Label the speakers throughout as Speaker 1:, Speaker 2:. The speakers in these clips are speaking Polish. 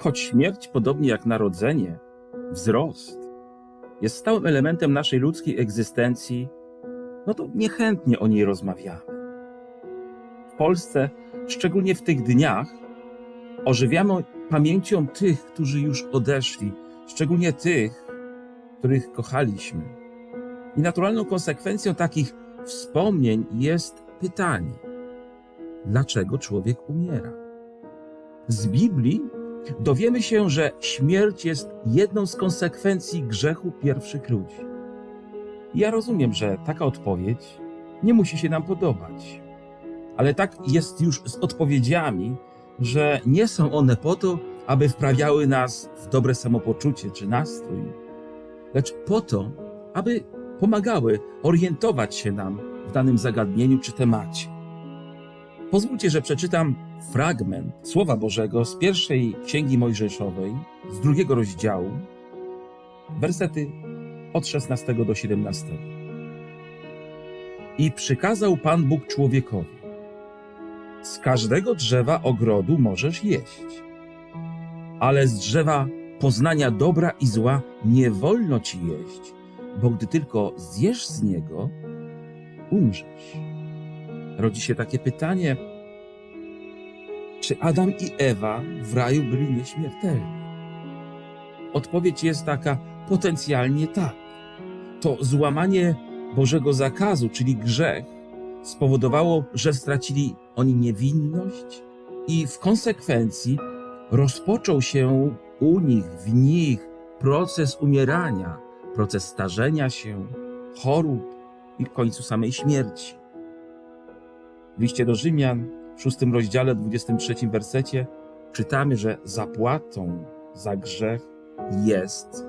Speaker 1: Choć śmierć, podobnie jak narodzenie, wzrost, jest stałym elementem naszej ludzkiej egzystencji, no to niechętnie o niej rozmawiamy. W Polsce, szczególnie w tych dniach, ożywiamy pamięcią tych, którzy już odeszli, szczególnie tych, których kochaliśmy. I naturalną konsekwencją takich wspomnień jest pytanie: dlaczego człowiek umiera? Z Biblii dowiemy się, że śmierć jest jedną z konsekwencji grzechu pierwszych ludzi. Ja rozumiem, że taka odpowiedź nie musi się nam podobać, ale tak jest już z odpowiedziami, że nie są one po to, aby wprawiały nas w dobre samopoczucie czy nastrój, lecz po to, aby pomagały orientować się nam w danym zagadnieniu czy temacie. Pozwólcie, że przeczytam fragment Słowa Bożego z pierwszej Księgi Mojżeszowej, z drugiego rozdziału, wersety od 16 do 17. I przykazał Pan Bóg człowiekowi: Z każdego drzewa ogrodu możesz jeść, ale z drzewa poznania dobra i zła nie wolno ci jeść, bo gdy tylko zjesz z niego, umrzesz. Rodzi się takie pytanie, czy Adam i Ewa w raju byli nieśmiertelni? Odpowiedź jest taka potencjalnie tak. To złamanie Bożego zakazu, czyli grzech, spowodowało, że stracili oni niewinność i w konsekwencji rozpoczął się u nich, w nich proces umierania, proces starzenia się, chorób i w końcu samej śmierci. W liście do Rzymian, w szóstym rozdziale, 23 wersecie, czytamy, że zapłatą za grzech jest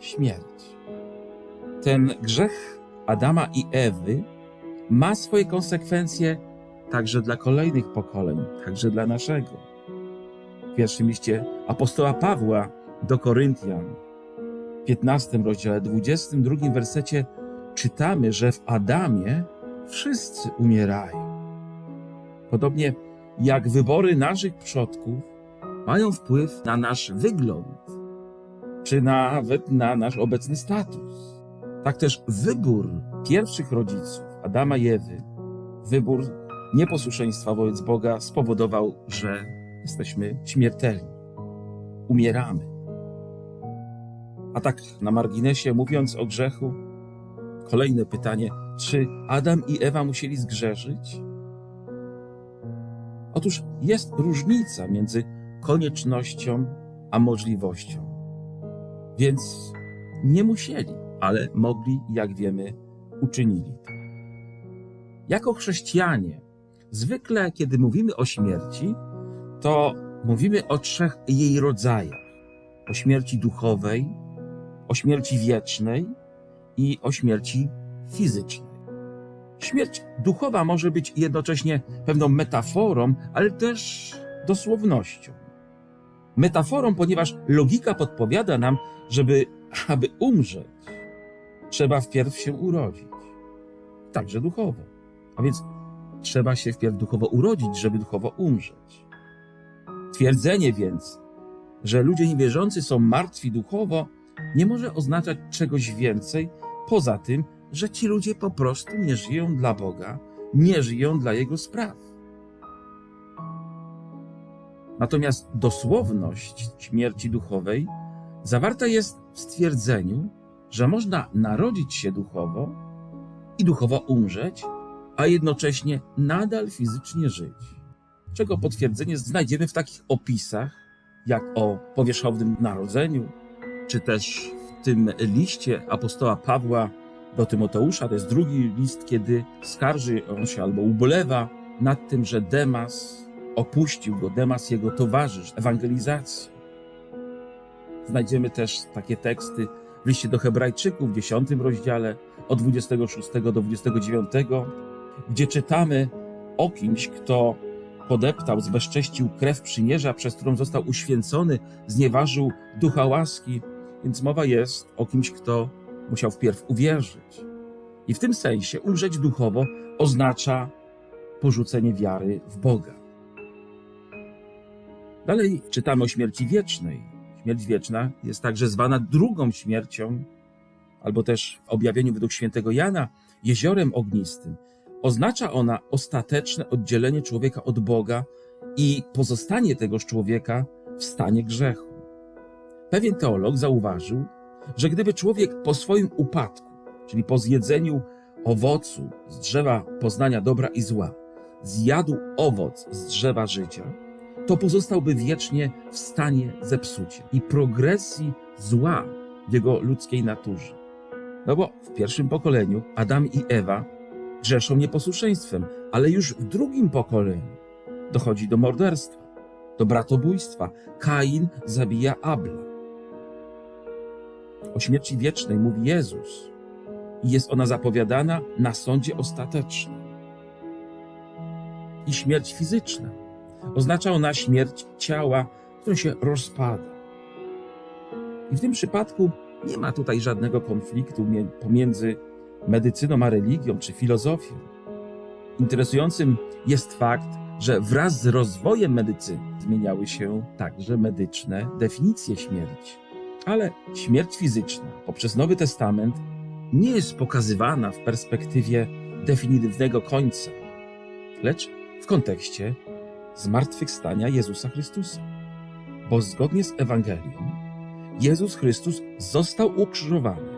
Speaker 1: śmierć. Ten grzech Adama i Ewy ma swoje konsekwencje także dla kolejnych pokoleń, także dla naszego. W pierwszym liście apostoła Pawła do Koryntian, w 15 rozdziale, 22 wersecie czytamy, że w Adamie wszyscy umierają. Podobnie jak wybory naszych przodków mają wpływ na nasz wygląd, czy nawet na nasz obecny status. Tak też wybór pierwszych rodziców, Adama i Ewy, wybór nieposłuszeństwa wobec Boga spowodował, że jesteśmy śmiertelni. Umieramy. A tak na marginesie, mówiąc o grzechu, kolejne pytanie: czy Adam i Ewa musieli zgrzeszyć? Otóż jest różnica między koniecznością a możliwością. Więc nie musieli, ale mogli, jak wiemy, uczynili to. Jako chrześcijanie, zwykle kiedy mówimy o śmierci, to mówimy o trzech jej rodzajach: o śmierci duchowej, o śmierci wiecznej i o śmierci fizycznej. Śmierć duchowa może być jednocześnie pewną metaforą, ale też dosłownością. Metaforą, ponieważ logika podpowiada nam, żeby, aby umrzeć, trzeba wpierw się urodzić. Także duchowo. A więc trzeba się wpierw duchowo urodzić, żeby duchowo umrzeć. Twierdzenie więc, że ludzie niewierzący są martwi duchowo, nie może oznaczać czegoś więcej poza tym, że ci ludzie po prostu nie żyją dla Boga, nie żyją dla Jego spraw. Natomiast dosłowność śmierci duchowej zawarta jest w stwierdzeniu, że można narodzić się duchowo i duchowo umrzeć, a jednocześnie nadal fizycznie żyć. Czego potwierdzenie znajdziemy w takich opisach, jak o powierzchownym narodzeniu, czy też w tym liście apostoła Pawła do Tymoteusza, to jest drugi list, kiedy skarży on się albo ubolewa nad tym, że Demas opuścił go, Demas jego towarzysz ewangelizacji. Znajdziemy też takie teksty w liście do Hebrajczyków w 10 rozdziale od 26 do 29, gdzie czytamy o kimś, kto podeptał, zbezcześcił krew przymierza, przez którą został uświęcony, znieważył ducha łaski. Więc mowa jest o kimś, kto musiał wpierw uwierzyć. I w tym sensie umrzeć duchowo oznacza porzucenie wiary w Boga. Dalej czytamy o śmierci wiecznej. Śmierć wieczna jest także zwana drugą śmiercią, albo też w objawieniu według świętego Jana jeziorem ognistym. Oznacza ona ostateczne oddzielenie człowieka od Boga i pozostanie tegoż człowieka w stanie grzechu. Pewien teolog zauważył, że gdyby człowiek po swoim upadku, czyli po zjedzeniu owocu z drzewa poznania dobra i zła, zjadł owoc z drzewa życia, to pozostałby wiecznie w stanie zepsucia i progresji zła w jego ludzkiej naturze. No bo w pierwszym pokoleniu Adam i Ewa grzeszą nieposłuszeństwem, ale już w drugim pokoleniu dochodzi do morderstwa, do bratobójstwa. Kain zabija Abla. O śmierci wiecznej mówi Jezus i jest ona zapowiadana na sądzie ostatecznym. I śmierć fizyczna. Oznacza ona śmierć ciała, które się rozpada. I w tym przypadku nie ma tutaj żadnego konfliktu pomiędzy medycyną a religią czy filozofią. Interesującym jest fakt, że wraz z rozwojem medycyny zmieniały się także medyczne definicje śmierci. Ale śmierć fizyczna poprzez Nowy Testament nie jest pokazywana w perspektywie definitywnego końca, lecz w kontekście zmartwychwstania Jezusa Chrystusa. Bo zgodnie z Ewangelią, Jezus Chrystus został ukrzyżowany,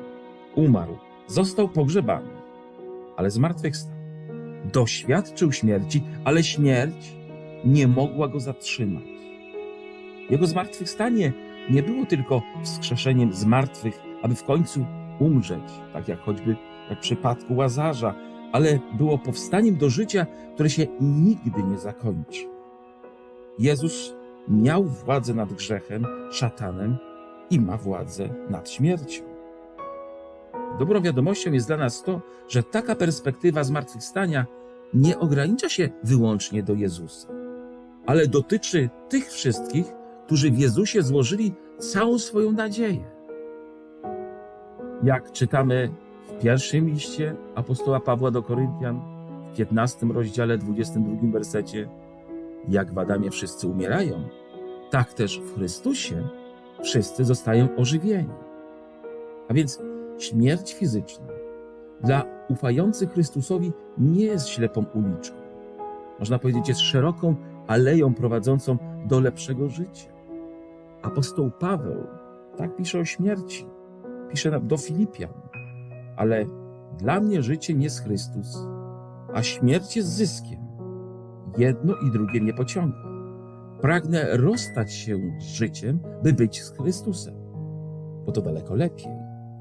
Speaker 1: umarł, został pogrzebany, ale zmartwychwstał. Doświadczył śmierci, ale śmierć nie mogła go zatrzymać. Jego zmartwychwstanie nie było tylko wskrzeszeniem z martwych, aby w końcu umrzeć, tak jak choćby w przypadku Łazarza, ale było powstaniem do życia, które się nigdy nie zakończy. Jezus miał władzę nad grzechem, szatanem i ma władzę nad śmiercią. Dobrą wiadomością jest dla nas to, że taka perspektywa zmartwychwstania nie ogranicza się wyłącznie do Jezusa, ale dotyczy tych wszystkich, którzy w Jezusie złożyli całą swoją nadzieję. Jak czytamy w pierwszym liście apostoła Pawła do Koryntian, w 15 rozdziale, 22 wersecie, jak w Adamie wszyscy umierają, tak też w Chrystusie wszyscy zostają ożywieni. A więc śmierć fizyczna dla ufających Chrystusowi nie jest ślepą uliczką. Można powiedzieć, jest szeroką aleją prowadzącą do lepszego życia. Apostoł Paweł tak pisze o śmierci. Pisze do Filipian. Ale dla mnie życie nie jest Chrystus, a śmierć jest zyskiem. Jedno i drugie mnie pociąga. Pragnę rozstać się z życiem, by być z Chrystusem, bo to daleko lepiej.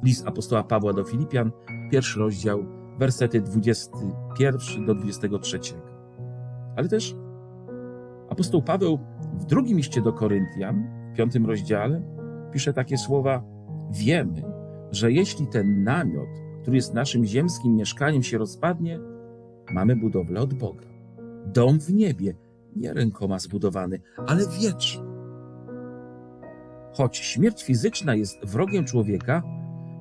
Speaker 1: List apostoła Pawła do Filipian, pierwszy rozdział, wersety 21 do 23. Ale też apostoł Paweł w drugim liście do Koryntian, piątym rozdziale, pisze takie słowa: Wiemy, że jeśli ten namiot, który jest naszym ziemskim mieszkaniem, się rozpadnie, mamy budowlę od Boga. Dom w niebie, nie rękoma zbudowany, ale wieczny. Choć śmierć fizyczna jest wrogiem człowieka,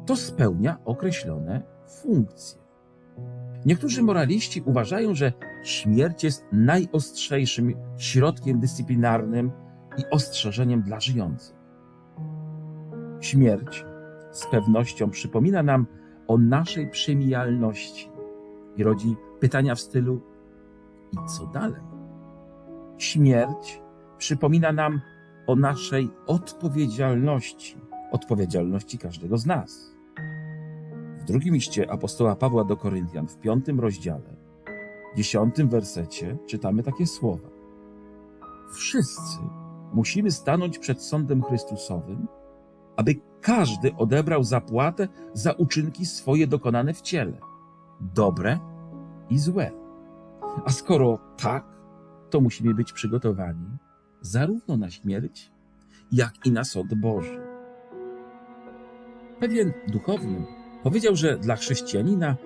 Speaker 1: to spełnia określone funkcje. Niektórzy moraliści uważają, że śmierć jest najostrzejszym środkiem dyscyplinarnym i ostrzeżeniem dla żyjących. Śmierć z pewnością przypomina nam o naszej przemijalności i rodzi pytania w stylu: i co dalej? Śmierć przypomina nam o naszej odpowiedzialności, odpowiedzialności każdego z nas. W drugim liście apostoła Pawła do Koryntian, w piątym rozdziale, dziesiątym wersecie, czytamy takie słowa. Wszyscy musimy stanąć przed sądem Chrystusowym, aby każdy odebrał zapłatę za uczynki swoje dokonane w ciele, dobre i złe. A skoro tak, to musimy być przygotowani zarówno na śmierć, jak i na sąd Boży. Pewien duchowny powiedział, że dla chrześcijanina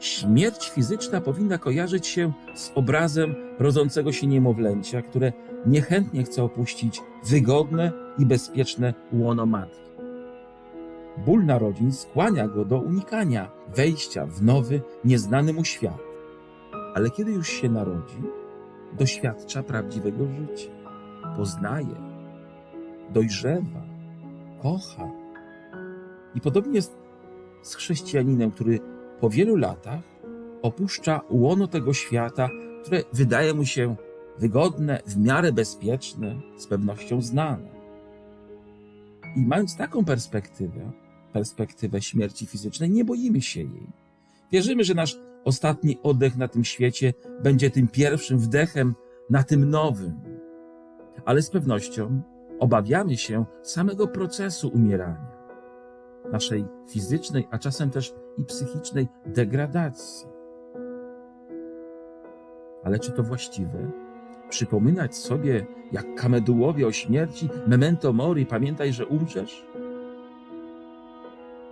Speaker 1: śmierć fizyczna powinna kojarzyć się z obrazem rodzącego się niemowlęcia, które niechętnie chce opuścić wygodne i bezpieczne łono matki. Ból narodzin skłania go do unikania wejścia w nowy, nieznany mu świat. Ale kiedy już się narodzi, doświadcza prawdziwego życia, poznaje, dojrzewa, kocha. I podobnie jest z chrześcijaninem, który po wielu latach opuszcza łono tego świata, które wydaje mu się wygodne, w miarę bezpieczne, z pewnością znane. I mając taką perspektywę, perspektywę śmierci fizycznej, nie boimy się jej. Wierzymy, że nasz ostatni oddech na tym świecie będzie tym pierwszym wdechem na tym nowym. Ale z pewnością obawiamy się samego procesu umierania, naszej fizycznej, a czasem też i psychicznej degradacji. Ale czy to właściwe? Przypominać sobie, jak kamedułowie o śmierci, memento mori, pamiętaj, że umrzesz?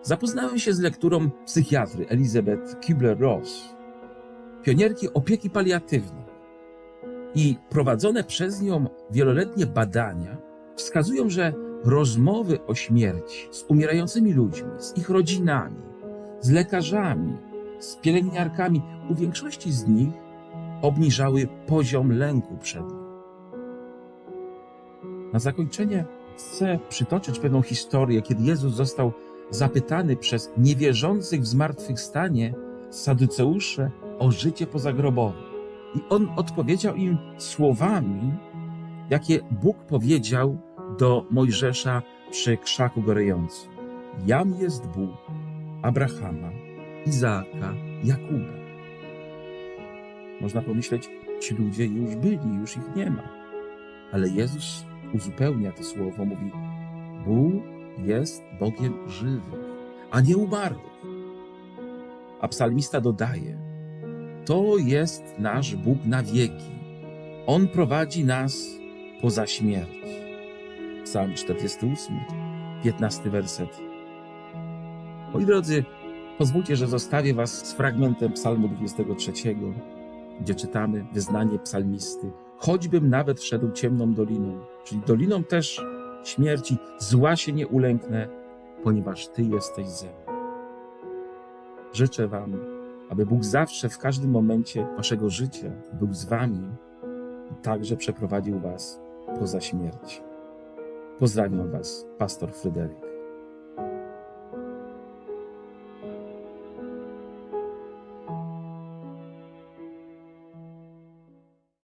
Speaker 1: Zapoznałem się z lekturą psychiatry Elizabeth Kubler-Ross, pionierki opieki paliatywnej. I prowadzone przez nią wieloletnie badania wskazują, że rozmowy o śmierci z umierającymi ludźmi, z ich rodzinami, z lekarzami, z pielęgniarkami, u większości z nich obniżały poziom lęku przed nią. Na zakończenie chcę przytoczyć pewną historię, kiedy Jezus został zapytany przez niewierzących w zmartwychwstanie saduceusze o życie pozagrobowe. I on odpowiedział im słowami, jakie Bóg powiedział do Mojżesza przy krzaku gorejącym. Jam jest Bóg Abrahama, Izaaka, Jakuba. Można pomyśleć, ci ludzie już byli, już ich nie ma. Ale Jezus uzupełnia to słowo, mówi: Bóg jest Bogiem żywych, a nie umarłych. A psalmista dodaje: To jest nasz Bóg na wieki. On prowadzi nas poza śmierć. Psalm 48, 15 werset. Moi drodzy, pozwólcie, że zostawię Was z fragmentem Psalmu 23, gdzie czytamy wyznanie psalmisty. Choćbym nawet szedł ciemną doliną, czyli doliną też śmierci, zła się nie ulęknę, ponieważ Ty jesteś ze mną. Życzę Wam, aby Bóg zawsze, w każdym momencie Waszego życia był z Wami i także przeprowadził Was poza śmierć. Pozdrawiam Was, pastor Fryderyk.